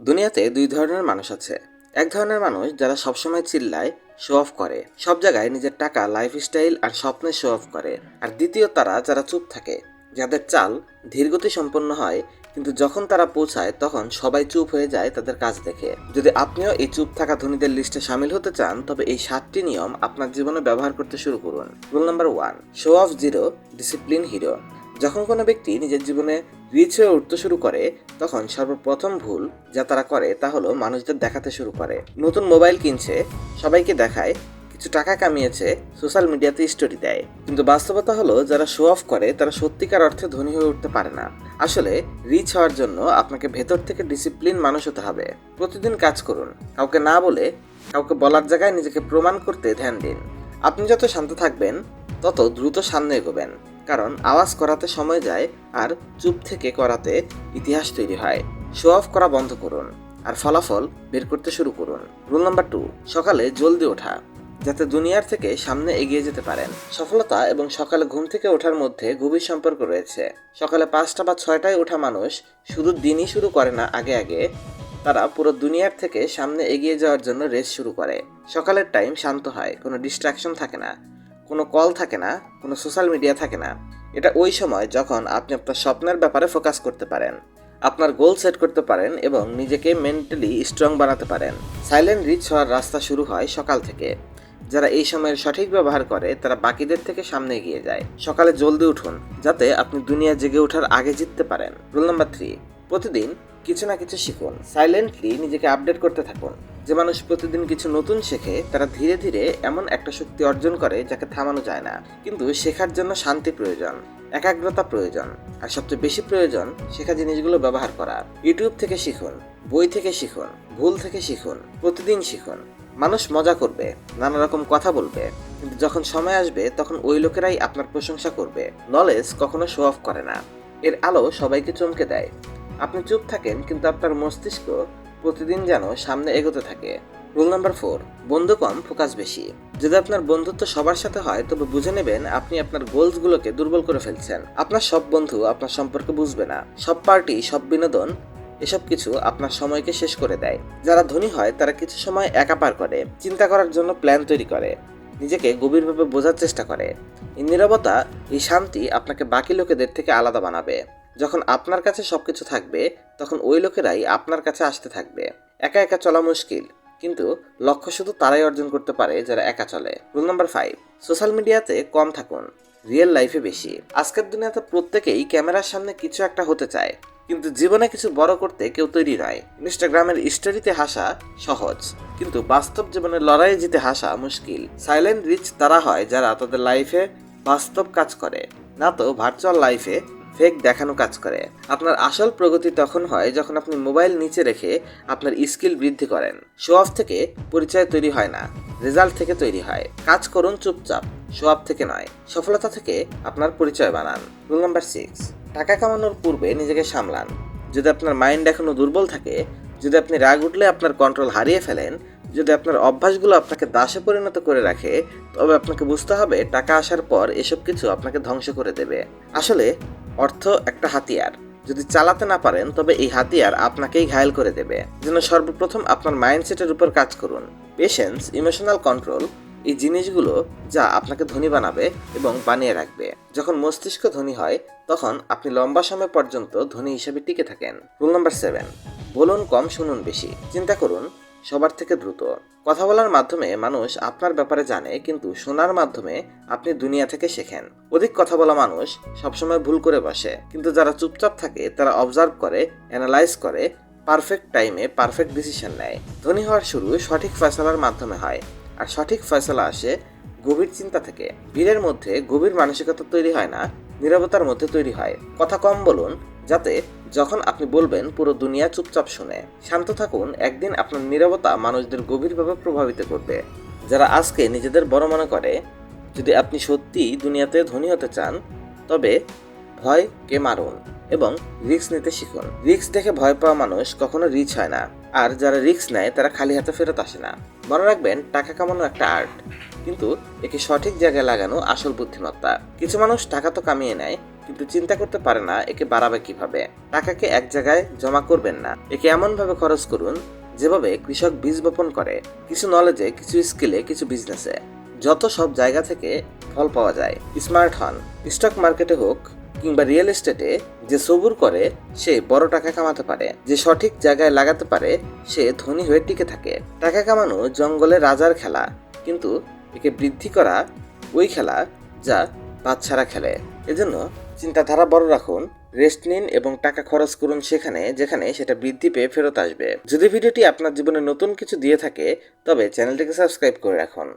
দুনিয়াতে দুই ধরনের মানুষ আছে। এক ধরনের মানুষ যারা সবসময় চিল্লায় শো অফ করে। সব জায়গায় নিজের টাকা লাইফস্টাইল আর স্বপ্নে শো অফ করে। আর দ্বিতীয় তারা যারা চুপ থাকে, যাদের চাল ধীরগতি সম্পন্ন হয়, কিন্তু যখন তারা পৌঁছায়, তখন সবাই চুপ হয়ে যায় তাদের কাজ দেখে। যদি আপনিও এই চুপ থাকা ধনীদের লিস্টে সামিল হতে চান, তবে এই সাতটি নিয়ম আপনার জীবনে ব্যবহার করতে শুরু করুন। Rule number one show off zero discipline hero যখন কোনো ব্যক্তি নিজের জীবনে রিচ হয়ে উঠতে শুরু করে, তখন সর্বপ্রথম ভুল যা তারা করে তা হলো মানুষদের দেখাতে শুরু করে। নতুন মোবাইল কিনছে, সবাইকে দেখায়, কিছু টাকা কামিয়েছে, সোশ্যাল মিডিয়াতে স্টোরি দেয়। কিন্তু বাস্তবতা হলো, যারা শো অফ করে, তারা সত্যিকার অর্থে ধনী হয়ে উঠতে পারে না। আসলে রিচ হওয়ার জন্য আপনাকে ভেতর থেকে ডিসিপ্লিন মানুষ হতে হবে। প্রতিদিন কাজ করুন। কাউকে না বলে, কাউকে বলার জায়গায় নিজেকে প্রমাণ করতে ধ্যান দিন। আপনি যত শান্ত থাকবেন, তত দ্রুত সামনে এগোবেন। কারণ আওয়াজ করাতে সময় যায় আর চুপ থেকে করাতে ইতিহাস তৈরি হয়। শো অফ করা বন্ধ করুন আর ফলাফল বের করতে শুরু করুন। রুল নাম্বার টু সকালে জলদি ওঠা। যাতে দুনিয়ার থেকে সামনে এগিয়ে যেতে পারেন। সফলতা এবং সকালে ঘুম থেকে ওঠার মধ্যে গভীর সম্পর্ক রয়েছে। সকালে পাঁচটা বা ছয়টায় ওঠা মানুষ শুধু দিনই শুরু করে না, আগে আগে। তারা পুরো দুনিয়ার থেকে সামনে এগিয়ে যাওয়ার জন্য রেস শুরু করে। সকালের টাইম শান্ত হয়, কোনো ডিস্ট্রাকশন থাকে না। কোনো কল থাকে না, কোনো সোশ্যাল মিডিয়া থাকে না, এটা ওই সময় যখন আপনি আপনার স্বপ্নের ব্যাপারে ফোকাস করতে পারেন, আপনার গোল সেট করতে পারেন এবং নিজেকে মেন্টালি স্ট্রং বানাতে পারেন। সাইলেন্ট রিচ হওয়ার রাস্তা শুরু হয় সকাল থেকে। যারা এই সময়ের সঠিক ব্যবহার করে, তারা বাকিদের থেকে সামনে এগিয়ে যায়। সকালে জলদি উঠুন, যাতে আপনি দুনিয়া জেগে ওঠার আগে জিততে পারেন। রুল নাম্বার থ্রি, প্রতিদিন কিছু না কিছু শিখুন। সাইলেন্টলি নিজেকে আপডেট করতে থাকুন। যে মানুষ প্রতিদিন কিছু নতুন শেখে, তারা ধীরে ধীরে এমন একটা শক্তি অর্জন করে যাকে থামানো যায় না। কিন্তু শেখার জন্য শান্তি প্রয়োজন, একাগ্রতা প্রয়োজন, আর সবচেয়ে বেশি প্রয়োজন শেখা জিনিসগুলো ব্যবহার করা। ইউটিউব থেকে শিখুন, বই থেকে শিখুন, ভুল থেকে শিখুন, প্রতিদিন শিখুন। মানুষ মজা করবে, নানা রকম কথা বলবে, কিন্তু যখন সময় আসবে, তখন ওই লোকেরাই আপনার প্রশংসা করবে। নলেজ কখনো শো অফ করে না। এর আলো সবাইকে চমকে দেয়। আপনি চুপ থাকেন, কিন্তু আপনার মস্তিষ্ক প্রতিদিন যেন সামনে এগোতে থাকে। রুল নাম্বার ফোর বন্ধু কম ফোকাস বেশি। যদি আপনার বন্ধুত্ব সবার সাথে হয়, তবে বুঝে নেবেন আপনি আপনার গোলসগুলোকে দুর্বল করে ফেলছেন। আপনার সব বন্ধু আপনার সম্পর্কে বুঝবে না। সব পার্টি সব বিনোদন, এসব কিছু আপনার সময়কে শেষ করে দেয়। যারা ধনী হয়, তারা কিছু সময় একা পার করে, চিন্তা করার জন্য প্ল্যান তৈরি করে, নিজেকে গভীরভাবে বোঝার চেষ্টা করে। এই নীরবতা, এই শান্তি আপনাকে বাকি লোকেদের থেকে আলাদা বানাবে। যখন আপনার কাছে সবকিছু থাকবে, তখন ওই লোকেরাই আপনার কাছে আসতে থাকবে। একা একা চলা মুশকিল, কিন্তু লক্ষ্য শুধু তারাই অর্জন করতে পারে যারা একা চলে। রুল নাম্বার ফাইভ সোশ্যাল মিডিয়াতে কম থাকুন রিয়েল লাইফে বেশি। আজকের দুনিয়াতে প্রত্যেকেই ক্যামেরার সামনে কিছু একটা হতে চায়, কিন্তু জীবনে কিছু বড় করতে কেউ তৈরি নয়। ইনস্টাগ্রামের স্টোরিতে হাসা সহজ, কিন্তু বাস্তব জীবনের লড়াইয়ে জিতে হাসা মুশকিল। সাইলেন্ট রিচ তারা হয় যারা তাদের লাইফে বাস্তব কাজ করে, না তো ভার্চুয়াল লাইফে ফেক দেখানো কাজ করে। আপনার আসল প্রগতি তখন হয় যখন আপনি মোবাইল নিচে রেখে আপনার স্কিল বৃদ্ধি করেন। শো অফ থেকে পরিচয় তৈরি হয় না রেজাল্ট থেকে তৈরি হয়। কাজ করুন চুপচাপ শো অফ থেকে নয়, সফলতা থেকে আপনার পরিচয় বানান। রুল নাম্বার সিক্স টাকা কামানোর পূর্বে নিজেকে সামলান। যদি আপনার মাইন্ড এখনও দুর্বল থাকে, যদি আপনি রাগ উঠলে আপনার কন্ট্রোল হারিয়ে ফেলেন, যদি আপনার অভ্যাসগুলো আপনাকে দাসে পরিণত করে রাখে, তবে আপনাকে বুঝতে হবে টাকা আসার পর এসব কিছু আপনাকে ধ্বংস করে দেবে। আসলে অর্থ একটা হাতিয়ার। যদি চালাতে না পারেন, তবে এই হাতিয়ার আপনাকেই ঘায়েল করে দেবে। যেন সর্বপ্রথম আপনার মাইন্ডসেটের উপর কাজ করুন। পেশেন্স, ইমোশনাল কন্ট্রোল, এই জিনিসগুলো যা আপনাকে ধনী বানাবে এবং বানিয়ে রাখবে। যখন মস্তিষ্ক ধনী হয়, তখন আপনি লম্বা সময় পর্যন্ত ধনী হিসেবে টিকে থাকেন। রুল নাম্বার সেভেন, বলুন কম, শুনুন বেশি। চিন্তা করুন সবার থেকে দ্রুত। কথা বলার মাধ্যমে মানুষ আপনার ব্যাপারে জানে, কিন্তু শোনার মাধ্যমে আপনি দুনিয়া থেকে শেখেন। অধিক কথা বলা মানুষ সবসময় ভুল করে বসে, কিন্তু যারা চুপচাপ থাকে, তারা অবজার্ভ করে অ্যানালাইজ করে পারফেক্ট টাইমে পারফেক্ট ডিসিশন নেয়। ধনী হওয়ার শুরু সঠিক ফয়সলার মাধ্যমে হয়, আর সঠিক ফয়সলা আসে গভীর চিন্তা থেকে। ভিড়ের মধ্যে গভীর মানসিকতা তৈরি হয় না, নীরবতার মধ্যে তৈরি হয়। কথা কম বলুন, যাতে যখন আপনি বলবেন পুরো দুনিয়া চুপচাপ শুনে, শান্ত থাকুন, একদিন আপনার নীরবতা মানুষদের গভীরভাবে প্রভাবিত করবে। যারা আজকে নিজেদের বড় মনে করে, যদি আপনি সত্যিই দুনিয়াতে ধনী হতে চান, তবে ভয়কে মারুন এবং রিস্ক নিতে শিখুন। রিস্ক দেখে ভয় পাওয়া মানুষ কখনো রিচ হয় না, আর যারা রিস্ক নেয়, তারা খালি হাতে ফেরত আসে না। মনে রাখবেন, টাকা কামানো একটা আর্ট, কিন্তু একে সঠিক জায়গায় লাগানো আসল বুদ্ধিমত্তা। কিছু মানুষ টাকা তো কামিয়ে নেয় কিন্তু চিন্তা করতে পারে না একে বাড়াবে কীভাবে। টাকাকে এক জায়গায় জমা করবেন না। একে এমনভাবে খরচ করুন, যেভাবে কৃষক বীজ বপন করে। কিছু নলেজে কিছু স্কিলে কিছু বিজনেসে যত সব জায়গা থেকে ফল পাওয়া যায় স্মার্ট হন। স্টক মার্কেটে হোক কিংবা রিয়েল এস্টেটে যে সবুর করে, সে বড় টাকা কামাতে পারে। যে সঠিক জায়গায় লাগাতে পারে, সে ধনী হয়ে টিকে থাকে। টাকা কামানো জঙ্গলে রাজার খেলা। কিন্তু একে বৃদ্ধি করা ওই খেলা যা বাচ্চারা খেলে। এজন্য চিন্তাধারা বড় রাখুন রেস্ট নিন এবং টাকা খরচ করুন সেখানে, যেখানে সেটা বৃদ্ধি পেয়ে ফেরত আসবে। যদি ভিডিওটি আপনার জীবনে নতুন কিছু দিয়ে থাকে, তবে চ্যানেলটিকে সাবস্ক্রাইব করে রাখুন।